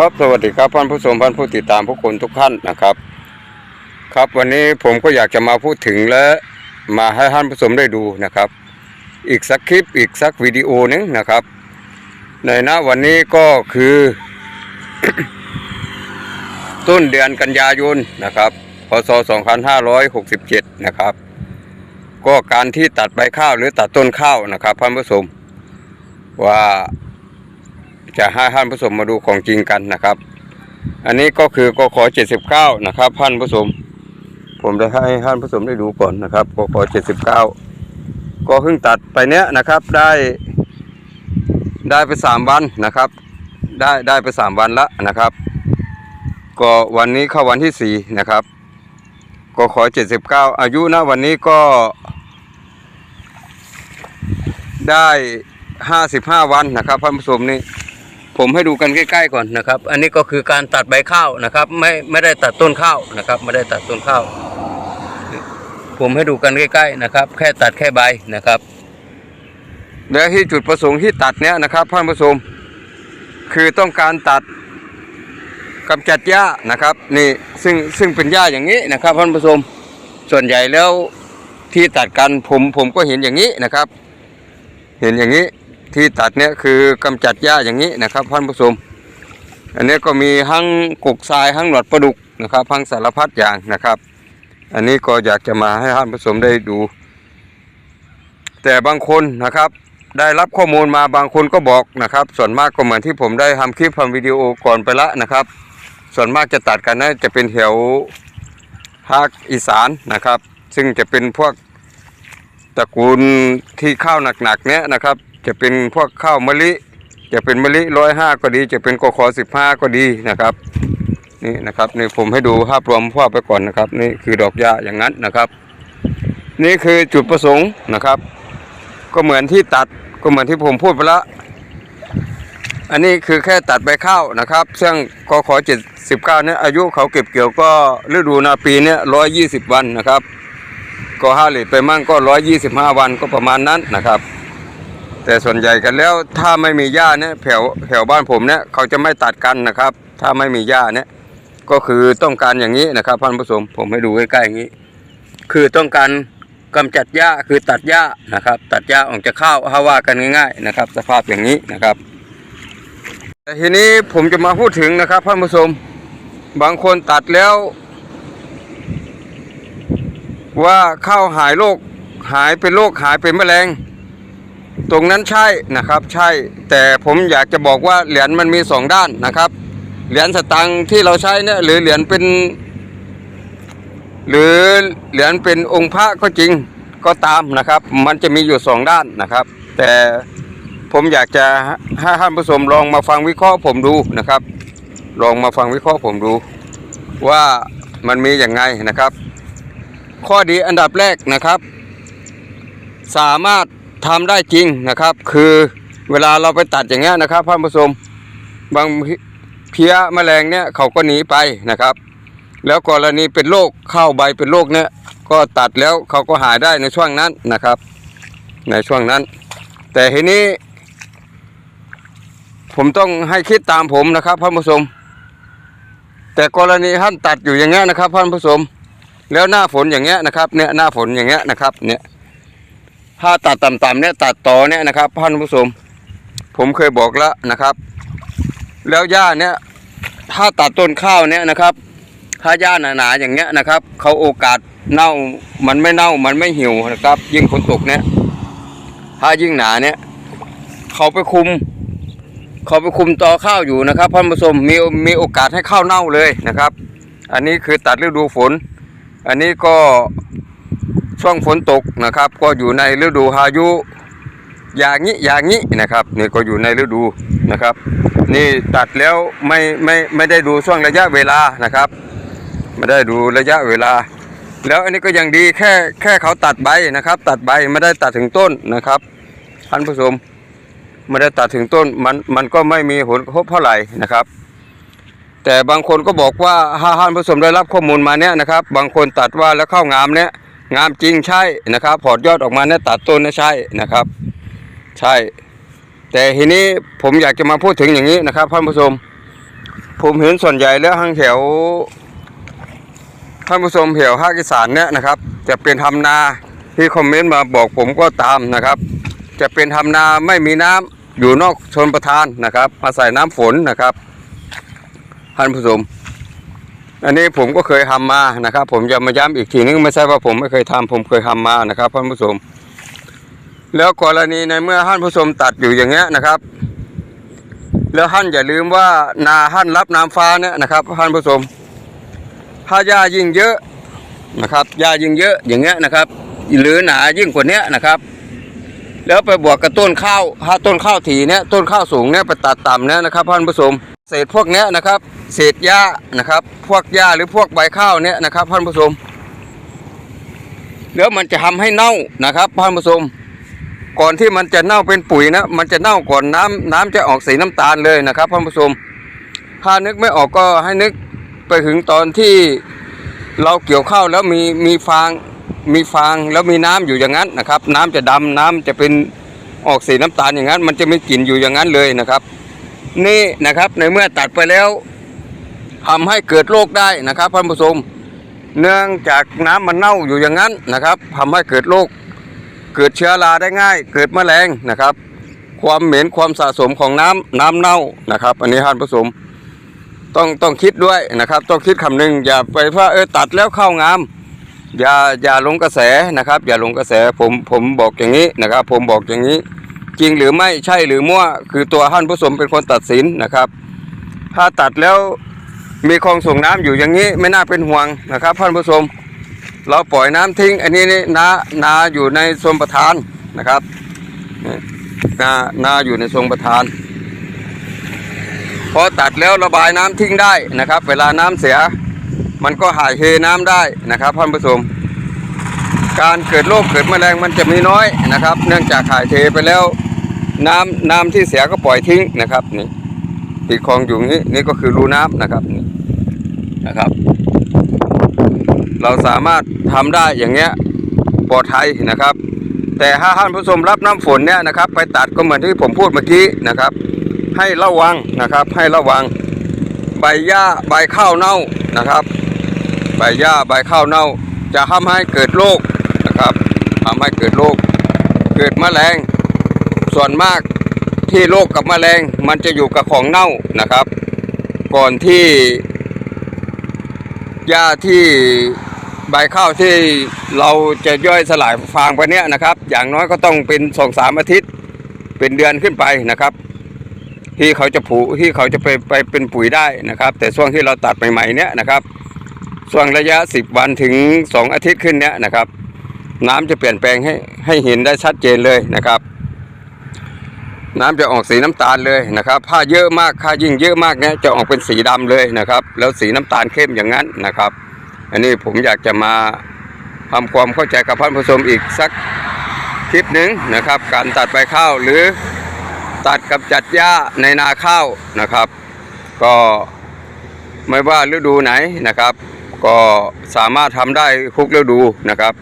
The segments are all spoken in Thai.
ครับสวัสดีครับท่านผู้ชมท่านผู้ติดตามผู้คนทุกท่านนะครับ ครับวันนี้ผมก็อยากจะมาพูดถึงและมาให้ท่านผู้ชมได้ดูนะครับ อีกสักคลิปอีกสักวิดีโอหนึงนะครับ ในหน้าวันนี้ก็คือ ต้นเดือนกันยายนนะครับพศ 2567 นะครับ ก็การที่ตัดใบข้าวหรือตัดต้นข้าวนะครับท่านผู้ชมว่า จะให้ท่านผู้ชมมาดูของจริงกันนะครับ อันนี้ก็คือกข79 นะครับท่านผู้ชมผมจะให้ท่านผู้ชมได้ดูก่อนนะครับกข79 ก็เพิ่งตัดไปเนี้ยนะครับได้ ได้ไปสามวันนะครับ ได้ได้ไปสามวันละนะครับ ก็วันนี้เข้าวันที่สี่นะครับกข79 อายุนะวันนี้ก็ได้ 55 วันนะครับท่านผู้ชมนี่ ผมให้ดูกันใกล้ ๆ ก่อนนะครับ อันนี้ก็คือการตัดใบข้าวนะครับ ไม่ไม่ได้ตัดต้นข้าวนะครับ ไม่ได้ตัดต้นข้าว ผมให้ดูกันใกล้ๆนะครับ แค่ตัดแค่ใบนะครับ แล้วที่จุดประสงค์ที่ตัดเนี้ยนะครับท่านผู้ชมคือต้องการตัดกำจัดหญ้านะครับ นี่ซึ่งซึ่งเป็นหญ้าอย่างนี้นะครับท่านผู้ชมส่วนใหญ่แล้วที่ตัดกันผมผมก็เห็นอย่างนี้นะครับ เห็นอย่างนี้ ที่ตัดเนี่ยคือกำจัดหญ้าอย่างนี้นะครับท่านผู้ชมอันนี้ก็มีทั้งกกทรายทั้งหลอดปลาดุกนะครับทั้งสารพัดอย่างนะครับ อันนี้ก็อยากจะมาให้ท่านผู้ชมได้ดู แต่บางคนนะครับ ได้รับข้อมูลมาบางคนก็บอกนะครับ ส่วนมากก็เหมือนที่ผมได้ทำคลิปทำวิดีโอก่อนไปละนะครับ ส่วนมากจะตัดกันนะจะเป็นแถวภาคอีสานนะครับ ซึ่งจะเป็นพวกตระกูลที่ข้าวหนักๆเนี้ยนะครับ จะเป็นพวกข้าวมะลิ จะเป็นมะลิร้อยห้าก็ดี จะเป็นกขอสิบห้าก็ดีนะครับ นี่นะครับนี่ผมให้ดูภาพรวมภาพไปก่อนนะครับ นี่คือดอกหญ้าอย่างนั้นนะครับ นี่คือจุดประสงค์นะครับ ก็เหมือนที่ตัดก็เหมือนที่ผมพูดไปละอันนี้คือแค่ตัดใบข้าวนะครับ ซึ่งกขอเจ็ดสิบเก้าเนี่ยอายุเขาเก็บเกี่ยวก็ฤดูนาปีเนี่ยร้อยยี่สิบวันนะครับ ก็ห้าเหรียญไปมั่งก็ร้อยยี่สิบห้าวันก็ประมาณนั้นนะครับ แต่ส่วนใหญ่กันแล้วถ้าไม่มีหญ้าเนี่ยแถวแถวบ้านผมเนี่ยเขาจะไม่ตัดกันนะครับ ถ้าไม่มีหญ้าเนี่ยก็คือต้องการอย่างนี้นะครับท่านผู้ชมผมให้ดูใกล้ๆอย่างนี้ คือต้องการกำจัดหญ้าคือตัดหญ้านะครับ ตัดหญ้าออกจากข้าวถ้าว่ากันง่าย ๆนะครับ สภาพอย่างนี้นะครับแต่ทีนี้ผมจะมาพูดถึงนะครับท่านผู้ชมบางคนตัดแล้ว ว่าข้าวหายโรคหายเป็นโรคหายเป็นแมลง ตรงนั้นใช่นะครับใช่แต่ผมอยากจะบอกว่าเหรียญมันมีสองด้านนะครับ เหรียญสตังค์ที่เราใช้เนี่ยหรือเหรียญเป็น หรือเหรียญเป็นองค์พระก็จริงก็ตามนะครับ มันจะมีอยู่สองด้านนะครับ แต่ผมอยากจะให้ท่านผู้ชมลองมาฟังวิเคราะห์ผมดูนะครับ ลองมาฟังวิเคราะห์ผมดู ว่ามันมีอย่างไงนะครับ ข้อดีอันดับแรกนะครับ สามารถ ทำได้จริงนะครับ คือเวลาเราไปตัดอย่างเงี้ยนะครับท่านผู้ชมบางเพี้ยแมลงเนี่ยเขาก็หนีไปนะครับ แล้วกรณีเป็นโรคเข้าใบเป็นโรคเนี่ยก็ตัดแล้วเขาก็หายได้ในช่วงนั้นนะครับ ในช่วงนั้น แต่ทีนี้ ผมต้องให้คิดตามผมนะครับท่านผู้ชมแต่กรณีท่านตัดอยู่อย่างเงี้ยนะครับท่านผู้ชม แล้วหน้าฝนอย่างเงี้ยนะครับเนี่ยหน้าฝนอย่างเงี้ยนะครับเนี่ย ถ้าตัดต่ำๆเนี่ยตัดต่อเนี่ยนะครับท่านผู้ชมผมเคยบอกแล้วนะครับ แล้วหญ้าเนี่ยถ้าตัดต้นข้าวเนี่ยนะครับ ถ้าหญ้าหนาๆอย่างเงี้ยนะครับเขาโอกาสเน่ามันไม่เน่ามันไม่หี่ยวนะครับ ยิ่งฝนตกเนี่ยถ้ายิ่งหนาเนี่ยเขาไปคุมเขาไปคุมตอข้าวอยู่นะครับท่านผู้ชมมีมีโอกาสให้ข้าวเน่าเลยนะครับ อันนี้คือตัดฤดูฝน อันนี้ก็ ช่วงฝนตกนะครับ ก็อยู่ในฤดูพายุอย่างนี้อย่างนี้นะครับนี่ก็อยู่ในฤดูนะครับ นี่ตัดแล้วไม่ไม่ไม่ได้ดูช่วงระยะเวลานะครับ ไม่ได้ดูระยะเวลา แล้วอันนี้ก็ยังดีแค่แค่เขาตัดใบนะครับ ตัดใบไม่ได้ตัดถึงต้นนะครับท่านผู้ชมไม่ได้ตัดถึงต้นมันมันก็ไม่มีผลกระทบเท่าไหร่นะครับ แต่บางคนก็บอกว่าถ้าท่านผู้ชมได้รับข้อมูลมาเนี้ยนะครับ บางคนตัดว่าแล้วเข้างามเนี้ย งามจริงใช่นะครับพอดยอดออกมาเนี่ยตัดต้นเนี่ยใช่นะครับ ใช่ แต่ทีนี้ผมอยากจะมาพูดถึงอย่างนี้นะครับท่านผู้ชม ผมเห็นส่วนใหญ่แล้วทางแถวท่านผู้ชมแถวภาคอีสานเนี่ยนะครับ จะเป็นทำนาที่คอมเมนต์มาบอกผมก็ตามนะครับ จะเป็นทำนาไม่มีน้ำอยู่นอกชนประทานนะครับอาศัยน้ำฝนนะครับท่านผู้ชม อันนี้ผมก็เคยทำมานะครับ ผมจะมาย้ำอีกทีนึงไม่ใช่ว่าผมไม่เคยทำผมเคยทำมานะครับท่านผู้ชมแล้วกรณีในเมื่อท่านผู้ชมตัดอยู่อย่างเงี้ยนะครับ แล้วท่านอย่าลืมว่านาท่านรับน้ำฟ้าเนี่ยนะครับท่านผู้ชมถ้าหญ้ายิ่งเยอะนะครับหญ้ายิ่งเยอะอย่างเงี้ยนะครับหรือหนายิ่งกว่าเนี้ยนะครับ แล้วไปบวกกับต้นข้าวถ้าต้นข้าวถี่เนี่ยต้นข้าวสูงเนี่ยไปตัดต่ำเนี่ยนะครับท่านผู้ชม เศษพวกนี้นะครับ เศษหญ้านะครับ พวกหญ้าหรือพวกใบข้าวเนี่ยนะครับท่านผู้ชมแล้วมันจะทำให้เน่านะครับท่านผู้ชมก่อนที่มันจะเน่าเป็นปุ๋ยนะ มันจะเน่าก่อนน้ำน้ำจะออกสีน้ำตาลเลยนะครับท่านผู้ชมถ้านึกไม่ออกก็ให้นึกไปถึงตอนที่เราเกี่ยวข้าวแล้วมีมีฟางมีฟางแล้วมีน้ำอยู่อย่างนั้นนะครับ น้ำจะดำน้ำจะเป็นออกสีน้ำตาลอย่างนั้น มันจะไม่กลิ่นอยู่อย่างนั้นเลยนะครับ นี่นะครับ ในเมื่อตัดไปแล้วทำให้เกิดโรคได้นะครับท่านผู้ชมเนื่องจากน้ำมันเน่าอยู่อย่างนั้นนะครับทำให้เกิดโรคเกิดเชื้อราได้ง่าย เกิดแมลงนะครับ ความเหม็นความสะสมของน้ำน้ำเน่านะครับ อันนี้ท่านผู้ชมต้องต้องคิดด้วยนะครับ ต้องคิดคำหนึ่งอย่าไปว่าเออตัดแล้วเข้างามอย่าอย่าลงกระแสนะครับ อย่าลงกระแสผมผมบอกอย่างนี้นะครับ ผมบอกอย่างนี้ จริงหรือไม่ใช่หรือมั่วคือตัวท่านผู้ชมเป็นคนตัดสินนะครับ ถ้าตัดแล้วมีคลองส่งน้ำอยู่อย่างนี้ไม่น่าเป็นห่วงนะครับท่านผู้ชมเราปล่อยน้ำทิ้ง อันนี้นี่นานาอยู่ในชมประทานนะครับนานาอยู่ในชมประทานพอตัดแล้วระบายน้ำทิ้งได้นะครับ เวลาน้ำเสีย มันก็หายเทน้ำได้นะครับท่านผู้ชมการเกิดโรคเกิดแมลงมันจะมีน้อยนะครับ เนื่องจากหายเทไปแล้ว น้ำน้ำที่เสียก็ปล่อยทิ้งนะครับนี่ติดคลองอยู่นี้นี่ก็คือรูน้ำนะครับนี่นะครับ เราสามารถทำได้อย่างเงี้ยปลอดภัยนะครับ แต่ถ้าท่านผู้ชมรับน้ำฝนเนี่ยนะครับ ไปตัดก็เหมือนที่ผมพูดเมื่อกี้นะครับ ให้ระวังนะครับ ให้ระวังใบหญ้าใบข้าวเน่านะครับ ใบหญ้าใบข้าวเน่า จะทำให้เกิดโรคนะครับทำให้เกิดโรคเกิดแมลง ส่วนมากที่โรคกับแมลงมันจะอยู่กับของเน่านะครับ ก่อนที่หญ้าที่ใบข้าวที่เราจะย่อยสลายฟางไปเนี้ยนะครับ อย่างน้อยก็ต้องเป็นสองสามอาทิตย์ เป็นเดือนขึ้นไปนะครับ ที่เขาจะผูที่เขาจะไปไปเป็นปุ๋ยได้นะครับ แต่ช่วงที่เราตัดใหม่ๆเนี้ยนะครับช่วงระยะสิบวันถึงสองอาทิตย์ขึ้นเนี้ยนะครับ น้ำจะเปลี่ยนแปลงให้ให้เห็นได้ชัดเจนเลยนะครับ น้ำจะออกสีน้ำตาลเลยนะครับ ถ้าเยอะมากถ้ายิ่งเยอะมากเนี่ยจะออกเป็นสีดำเลยนะครับ แล้วสีน้ำตาลเข้มอย่างนั้นนะครับ อันนี้ผมอยากจะมาทำความเข้าใจกับท่านผู้ชมอีกสักคลิปหนึ่งนะครับ การตัดใบข้าวหรือตัดกับจัดหญ้าในนาข้าวนะครับ ก็ไม่ว่าฤดูไหนนะครับ ก็สามารถทำได้ทุกฤดูนะครับ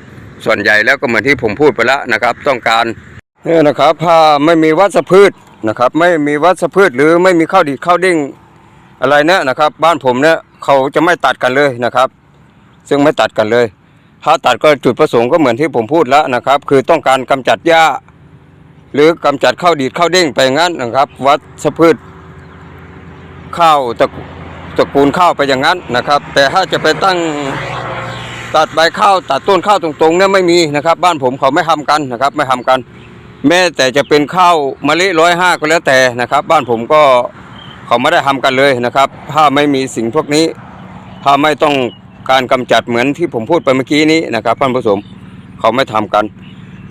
ส่วนใหญ่แล้วก็เหมือนที่ผมพูดไปแล้วนะครับ ต้องการ นี่นะครับ ถ้าไม่มีวัชพืชนะครับ ไม่มีวัชพืชหรือไม่มีข้าวดีข้าวเด้งอะไรเนี่ยนะครับ บ้านผมเนี่ยเขาจะไม่ตัดกันเลยนะครับ ซึ่งไม่ตัดกันเลย ถ้าตัดก็จุดประสงค์ก็เหมือนที่ผมพูดแล้วนะครับ คือต้องการกำจัดหญ้า หรือกำจัดข้าวดีข้าวเด้งไปงั้นนะครับ วัชพืชข้าวตะตระกูลข้าวไปอย่างนั้นนะครับ แต่ถ้าจะไปตั้งตัดใบข้าวตัดต้นข้าวตรงๆเนี่ยไม่มีนะครับ บ้านผมเขาไม่ทำกันนะครับ ไม่ทำกัน แม้แต่จะเป็นข้าวมะลิร้อยห้าก็แล้วแต่นะครับ บ้านผมก็เขาไม่ได้ทำกันเลยนะครับ ถ้าไม่มีสิ่งพวกนี้ ถ้าไม่ต้องการกำจัดเหมือนที่ผมพูดไปเมื่อกี้นี้นะครับท่านผู้ชมเขาไม่ทำกัน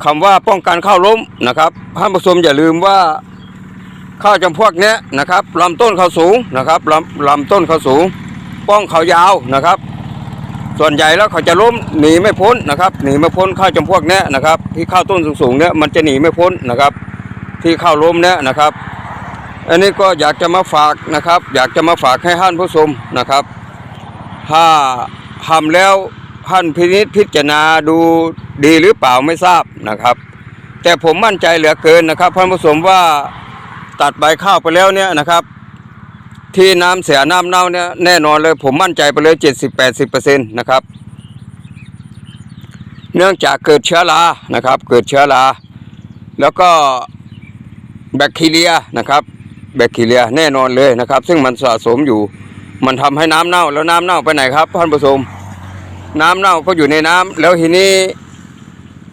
คำว่าป้องกันข้าวล้มนะครับท่านผู้ชมอย่าลืมว่าข้าวจำพวกนี้นะครับลำต้นเขาสูงนะครับลำลำต้นเขาสูง ป้องเขายาวนะครับ ส่วนใหญ่แล้วเขาจะล้มหนีไม่พ้นนะครับ หนีไม่พ้นข้าวจำพวกเนี้ยนะครับ ที่ข้าวต้นสูงๆเนี้ยมันจะหนีไม่พ้นนะครับ ที่ข้าวล้มเนี้ยนะครับ อันนี้ก็อยากจะมาฝากนะครับ อยากจะมาฝากให้ท่านผู้ชมนะครับ ถ้าทำแล้วท่านพินิจพิจารณาดูดีหรือเปล่าไม่ทราบนะครับ แต่ผมมั่นใจเหลือเกินนะครับท่านผู้ชมว่าตัดใบข้าวไปแล้วเนี่ยนะครับ ที่น้ำเสียน้ำเน่าเนี่ยแน่นอนเลยผมมั่นใจไปเลยเจ็ดสิบแปดสิบเปอร์เซ็นต์นะครับ เนื่องจากเกิดเชื้อรานะครับ เกิดเชื้อราแล้วก็แบคทีเรียนะครับ แบคทีเรียแน่นอนเลยนะครับ ซึ่งมันสะสมอยู่ มันทำให้น้ำเน่า แล้วน้ำเน่าไปไหนครับท่านผู้ชมน้ำเน่าก็อยู่ในน้ำแล้วทีนี้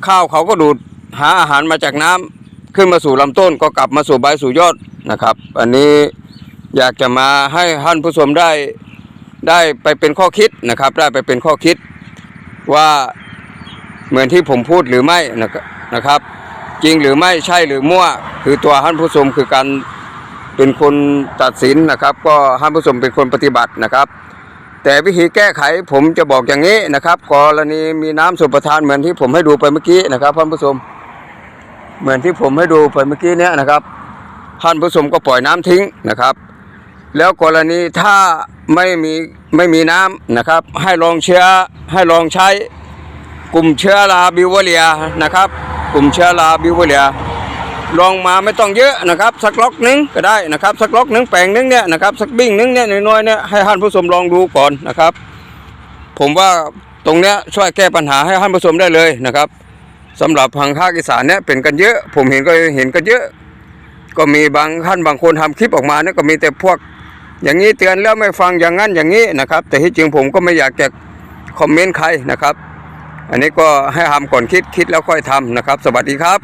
ข้าวเขาก็ดูดหาอาหารมาจากน้ำขึ้นมาสู่ลำต้นก็กลับมาสู่ใบสู่ยอดนะครับ อันนี้ อยากจะมาให้ท่านผู้ชมได้ได้ไปเป็นข้อคิดนะครับ ได้ไปเป็นข้อคิดว่าเหมือนที่ผมพูดหรือไม่นะครับ จริงหรือไม่ใช่หรือมั่ว คือตัวท่านผู้ชมคือการเป็นคนตัดสินนะครับ ก็ท่านผู้ชมเป็นคนปฏิบัตินะครับ แต่วิธีแก้ไขผมจะบอกอย่างนี้นะครับกรณีมีน้ำสุปทานเหมือนที่ผมให้ดูไปเมื่อกี้นะครับท่านผู้ชมเหมือนที่ผมให้ดูไปเมื่อกี้เนี้ยนะครับท่านผู้ชมก็ปล่อยน้ำทิ้งนะครับ แล้วกรณีถ้าไม่มีไม่มีน้ำนะครับ ให้ลองเชื้อให้ลองใช้กลุ่มเชื้อราบิวเวเรียนะครับ กลุ่มเชื้อราบิวเวเรียลองมาไม่ต้องเยอะนะครับ สักล็อกหนึงก็ได้นะครับ สักล็อกหนึงแปลงหนึงเนี่ยนะครับสักบิ้งหนึงเนี่ยน้อยๆเนี่ยให้ท่านผู้ชมลองดูก่อนนะครับ ผมว่าตรงเนี้ยช่วยแก้ปัญหาให้ท่านผู้ชมได้เลยนะครับสำหรับทางภาคอีสานเนี่ยเป็นกันเยอะ ผมเห็นก็เห็นกันเยอะ ก็มีบางท่านบางคนทำคลิปออกมาเนี่ยก็มีแต่พวก อย่างนี้เตือนแล้วไม่ฟังอย่างนั้นอย่างนี้นะครับ แต่ที่จริงผมก็ไม่อยากจะคอมเมนต์ใครนะครับ อันนี้ก็ให้ทำก่อนคิดคิดแล้วค่อยทำนะครับ สวัสดีครับ